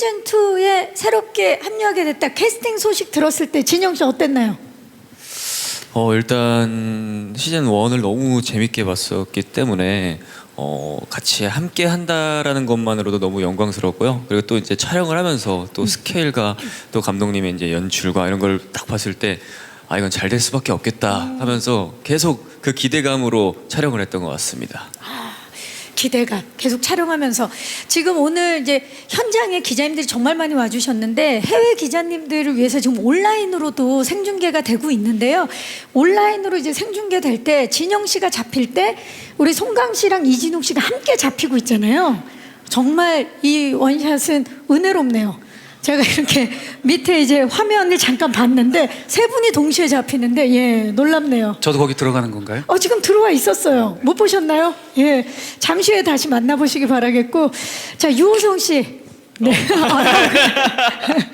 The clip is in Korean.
시즌 2에 새롭게 합류하게 됐다. 캐스팅 소식 들었을 때 진영 씨 어땠나요? 어 일단 시즌 1을 너무 재밌게 봤었기 때문에 어 같이 함께 한다라는 것만으로도 너무 영광스럽고요. 그리고 또 이제 촬영을 하면서 또 스케일과 또 감독님의 이제 연출과 이런 걸 딱 봤을 때 아 이건 잘 될 수밖에 없겠다 하면서 계속 그 기대감으로 촬영을 했던 것 같습니다. 기대가 계속 촬영하면서 지금 오늘 이제 현장에 기자님들이 정말 많이 와주셨는데 해외 기자님들을 위해서 지금 온라인으로도 생중계가 되고 있는데요. 온라인으로 이제 생중계 될 때 진영 씨가 잡힐 때 우리 송강 씨랑 이진욱 씨가 함께 잡히고 있잖아요. 정말 이 원샷은 은혜롭네요. 제가 이렇게 밑에 이제 화면을 잠깐 봤는데 세 분이 동시에 잡히는데 예 놀랍네요. 저도 거기 들어가는 건가요? 어 지금 들어와 있었어요. 못 보셨나요? 예, 잠시 후에 다시 만나보시기 바라겠고, 자 유호성 씨, 네,